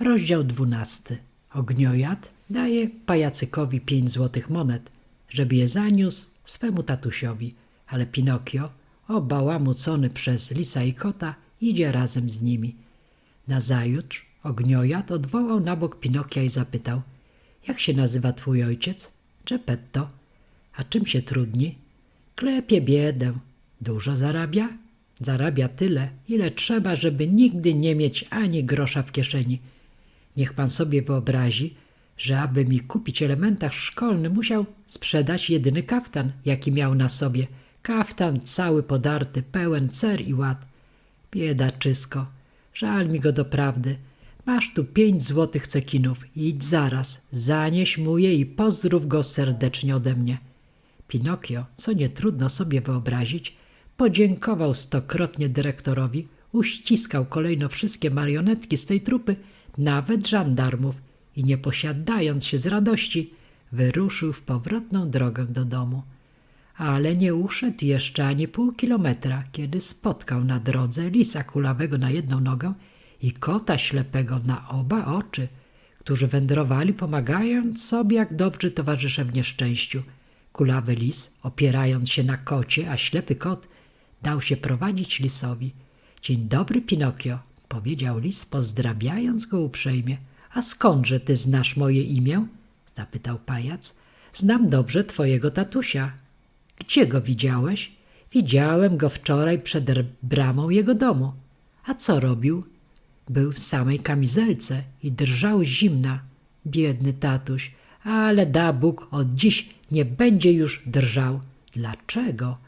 Rozdział dwunasty. Ognojad daje pajacykowi pięć złotych monet, żeby je zaniósł swemu tatusiowi, ale Pinokio, obałamucony przez lisa i kota, idzie razem z nimi. Nazajutrz Ognojad odwołał na bok Pinokia i zapytał – jak się nazywa twój ojciec? Geppetto. A czym się trudni? Klepie biedę. Dużo zarabia? Zarabia tyle, ile trzeba, żeby nigdy nie mieć ani grosza w kieszeni. Niech pan sobie wyobrazi, że aby mi kupić elementarz szkolny, musiał sprzedać jedyny kaftan, jaki miał na sobie. Kaftan cały podarty, pełen cer i ład. Biedaczysko, żal mi go doprawdy. Masz tu pięć złotych cekinów. Idź zaraz, zanieś mu je i pozdrów go serdecznie ode mnie. Pinokio, co nie trudno sobie wyobrazić, podziękował stokrotnie dyrektorowi, uściskał kolejno wszystkie marionetki z tej trupy, nawet żandarmów i nie posiadając się z radości, wyruszył w powrotną drogę do domu. Ale nie uszedł jeszcze ani pół kilometra, kiedy spotkał na drodze lisa kulawego na jedną nogę i kota ślepego na oba oczy, którzy wędrowali, pomagając sobie jak dobrzy towarzysze w nieszczęściu. Kulawy lis, opierając się na kocie, a ślepy kot dał się prowadzić lisowi. Dzień dobry, Pinokio, powiedział lis, pozdrawiając go uprzejmie. A skądże ty znasz moje imię? zapytał pajac. Znam dobrze twojego tatusia. Gdzie go widziałeś? Widziałem go wczoraj przed bramą jego domu. A co robił? Był w samej kamizelce i drżał zimna. Biedny tatuś, ale da Bóg, od dziś nie będzie już drżał. Dlaczego?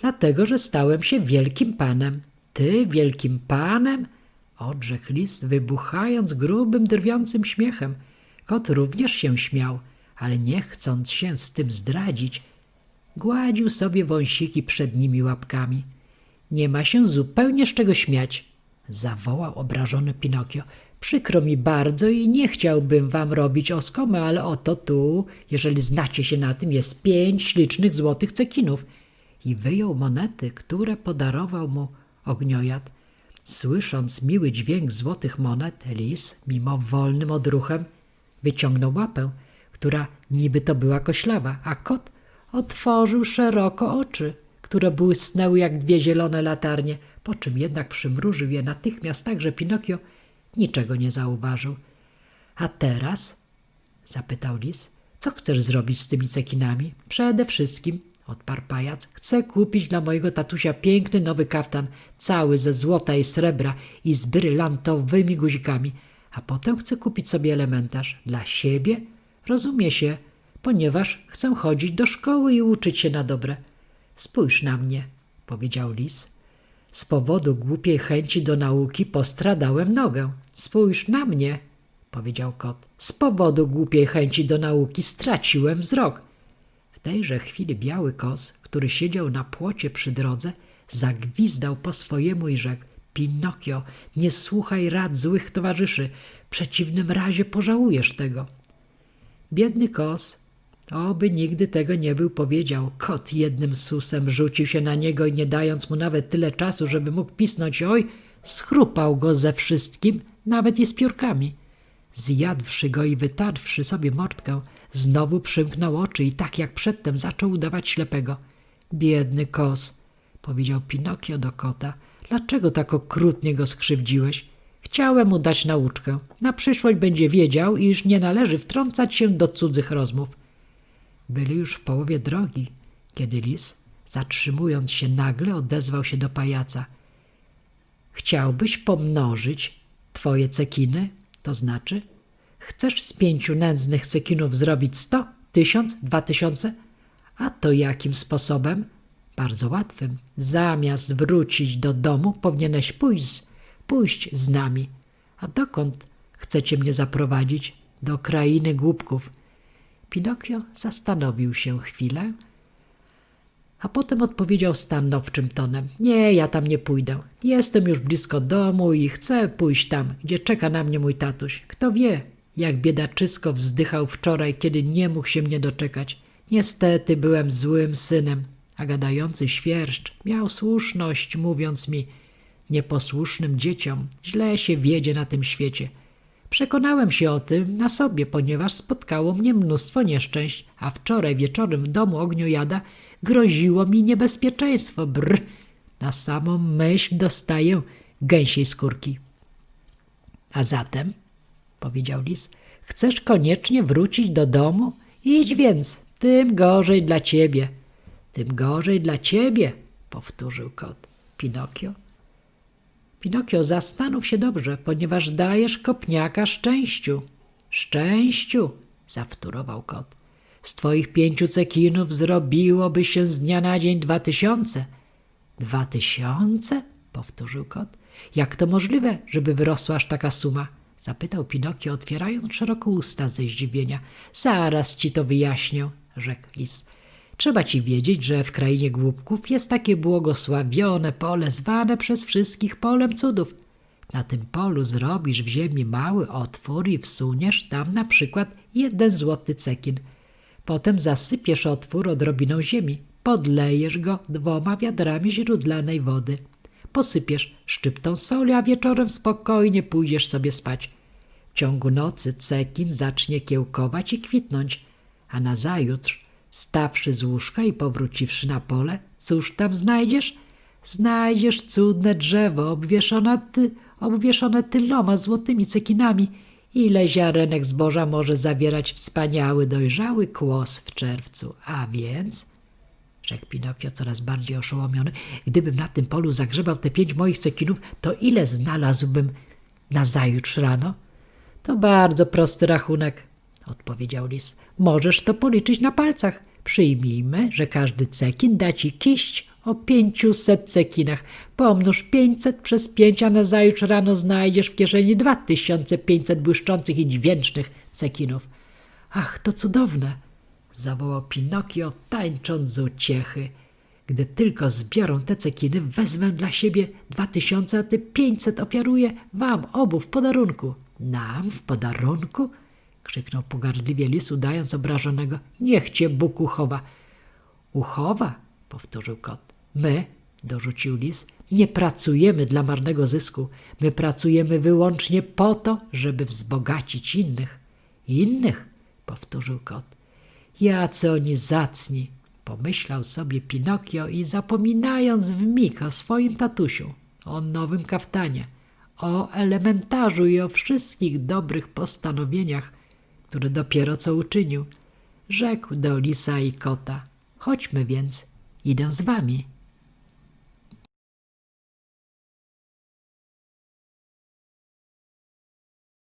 Dlatego, że stałem się wielkim panem. Ty wielkim panem? Odrzekł lis, wybuchając grubym, drwiącym śmiechem. Kot również się śmiał, ale nie chcąc się z tym zdradzić, gładził sobie wąsiki przednimi łapkami. Nie ma się zupełnie z czego śmiać, zawołał obrażony Pinokio. Przykro mi bardzo i nie chciałbym wam robić oskomy, ale oto tu, jeżeli znacie się na tym, jest pięć ślicznych złotych cekinów. I wyjął monety, które podarował mu ognojad. Słysząc miły dźwięk złotych monet, lis, mimo wolnym odruchem, wyciągnął łapę, która niby to była koślawa, a kot otworzył szeroko oczy, które błysnęły jak dwie zielone latarnie, po czym jednak przymrużył je natychmiast tak, że Pinokio niczego nie zauważył. A teraz? zapytał lis. Co chcesz zrobić z tymi cekinami? Przede wszystkim, odparł pajac, chcę kupić dla mojego tatusia piękny nowy kaftan, cały ze złota i srebra i z brylantowymi guzikami, a potem chcę kupić sobie elementarz dla siebie, rozumie się, ponieważ chcę chodzić do szkoły i uczyć się na dobre. Spójrz na mnie, powiedział lis. Z powodu głupiej chęci do nauki postradałem nogę. Spójrz na mnie, powiedział kot. Z powodu głupiej chęci do nauki straciłem wzrok. Tejże chwili biały kos, który siedział na płocie przy drodze, zagwizdał po swojemu i rzekł Pinokio, nie słuchaj rad złych towarzyszy, w przeciwnym razie pożałujesz tego. Biedny kos, oby nigdy tego nie był powiedział. Kot jednym susem rzucił się na niego i nie dając mu nawet tyle czasu, żeby mógł pisnąć oj, schrupał go ze wszystkim, nawet i z piórkami. Zjadłszy go i wytarwszy sobie mordkę, znowu przymknął oczy i tak jak przedtem zaczął udawać ślepego. Biedny kos, powiedział Pinokio do kota, dlaczego tak okrutnie go skrzywdziłeś? Chciałem mu dać nauczkę. Na przyszłość będzie wiedział, iż nie należy wtrącać się do cudzych rozmów. Byli już w połowie drogi, kiedy lis, zatrzymując się nagle, odezwał się do pajaca. Chciałbyś pomnożyć twoje cekiny? To znaczy, chcesz z pięciu nędznych cekinów zrobić sto, tysiąc, dwa tysiące? A to jakim sposobem? Bardzo łatwym. Zamiast wrócić do domu, powinieneś pójść, pójść z nami. A dokąd chcecie mnie zaprowadzić? Do krainy głupków. Pinokio zastanowił się chwilę, a potem odpowiedział stanowczym tonem: Nie, ja tam nie pójdę. Jestem już blisko domu i chcę pójść tam, gdzie czeka na mnie mój tatuś. Kto wie, jak biedaczysko wzdychał wczoraj, kiedy nie mógł się mnie doczekać. Niestety byłem złym synem, a gadający świerszcz miał słuszność, mówiąc mi: Nieposłusznym dzieciom źle się wiedzie na tym świecie. Przekonałem się o tym na sobie, ponieważ spotkało mnie mnóstwo nieszczęść, a wczoraj wieczorem w domu ogniojada groziło mi niebezpieczeństwo. Brr, na samą myśl dostaję gęsiej skórki. A zatem, powiedział lis, chcesz koniecznie wrócić do domu? Idź więc, tym gorzej dla ciebie. Tym gorzej dla ciebie, powtórzył kot. Pinokio. Pinokio, zastanów się dobrze, ponieważ dajesz kopniaka szczęściu. Szczęściu, zawtórował kot. Z twoich pięciu cekinów zrobiłoby się z dnia na dzień dwa tysiące. Dwa tysiące? powtórzył kot. Jak to możliwe, żeby wyrosła aż taka suma? Zapytał Pinokio, otwierając szeroko usta ze zdziwienia. Zaraz ci to wyjaśnię, rzekł lis. Trzeba ci wiedzieć, że w krainie głupków jest takie błogosławione pole, zwane przez wszystkich polem cudów. Na tym polu zrobisz w ziemi mały otwór i wsuniesz tam na przykład jeden złoty cekin. Potem zasypiesz otwór odrobiną ziemi, podlejesz go dwoma wiadrami źródlanej wody. Posypiesz szczyptą soli, a wieczorem spokojnie pójdziesz sobie spać. W ciągu nocy cekin zacznie kiełkować i kwitnąć, a nazajutrz, stawszy z łóżka i powróciwszy na pole, cóż tam znajdziesz? Znajdziesz cudne drzewo obwieszone, ty, obwieszone tyloma złotymi cekinami. Ile ziarenek zboża może zawierać wspaniały, dojrzały kłos w czerwcu? A więc rzekł Pinokio coraz bardziej oszołomiony. Gdybym na tym polu zagrzebał te pięć moich cekinów, to ile znalazłbym nazajutrz rano? To bardzo prosty rachunek, odpowiedział lis. Możesz to policzyć na palcach. Przyjmijmy, że każdy cekin da ci kiść o pięciuset cekinach. Pomnóż pięćset przez pięć, a nazajutrz rano znajdziesz w kieszeni dwa tysiące pięćset błyszczących i dźwięcznych cekinów. Ach, to cudowne! Zawołał Pinokio, tańcząc z uciechy. Gdy tylko zbiorą te cekiny, wezmę dla siebie dwa tysiące, a ty pięćset ofiaruję wam obu w podarunku. Nam w podarunku? krzyknął pogardliwie lis, udając obrażonego. Niech cię Bóg uchowa. Uchowa? powtórzył kot. My, dorzucił lis, nie pracujemy dla marnego zysku. My pracujemy wyłącznie po to, żeby wzbogacić innych. Innych? powtórzył kot. Jacy oni zacni, pomyślał sobie Pinokio i zapominając w mig o swoim tatusiu, o nowym kaftanie, o elementarzu i o wszystkich dobrych postanowieniach, które dopiero co uczynił, rzekł do lisa i kota: Chodźmy więc, idę z wami.